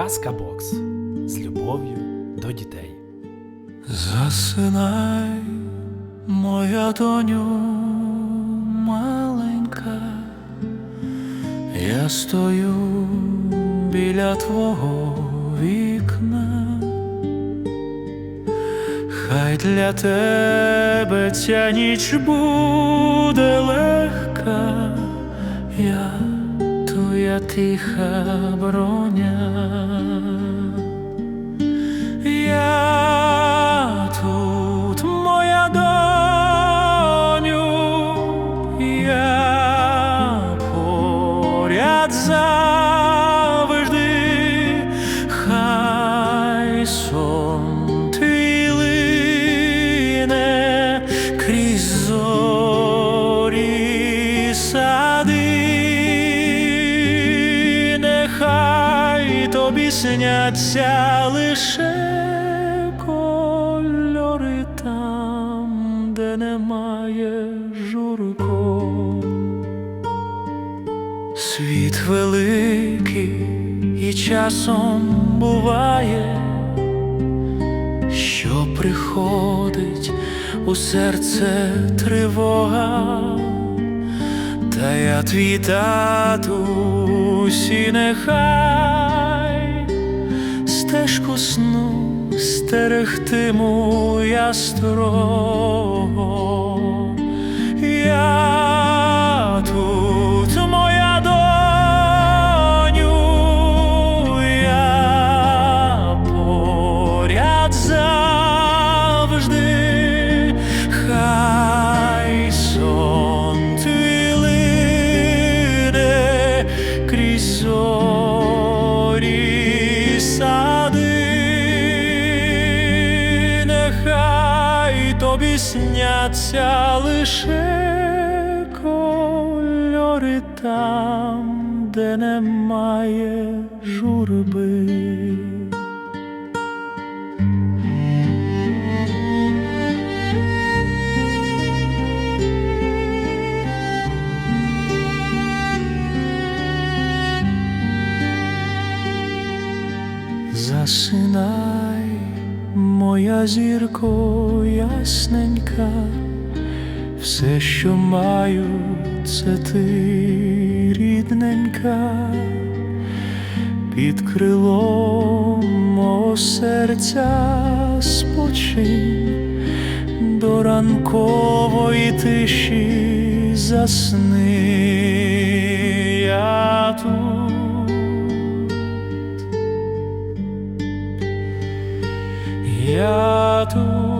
Казка Бокс. З любов'ю до дітей. Засинай, моя доню маленька, я стою біля твого вікна, хай для тебе ця ніч буде легка, я твоя тиха броня. Я тут, моя доню, я поряд завжди, хай сон сняться лише кольори там, де немає журко. Світ великий і часом буває, що приходить у серце тривога, та я твій татусь і нехай стежку сну стерегтиму я строго. Сняться лише кольори там, де немає журби. Засинай, моя зірко ясненька, все, що маю, це ти рідненька, під крилом мого серця спочинь до ранкової тиші засни viatura.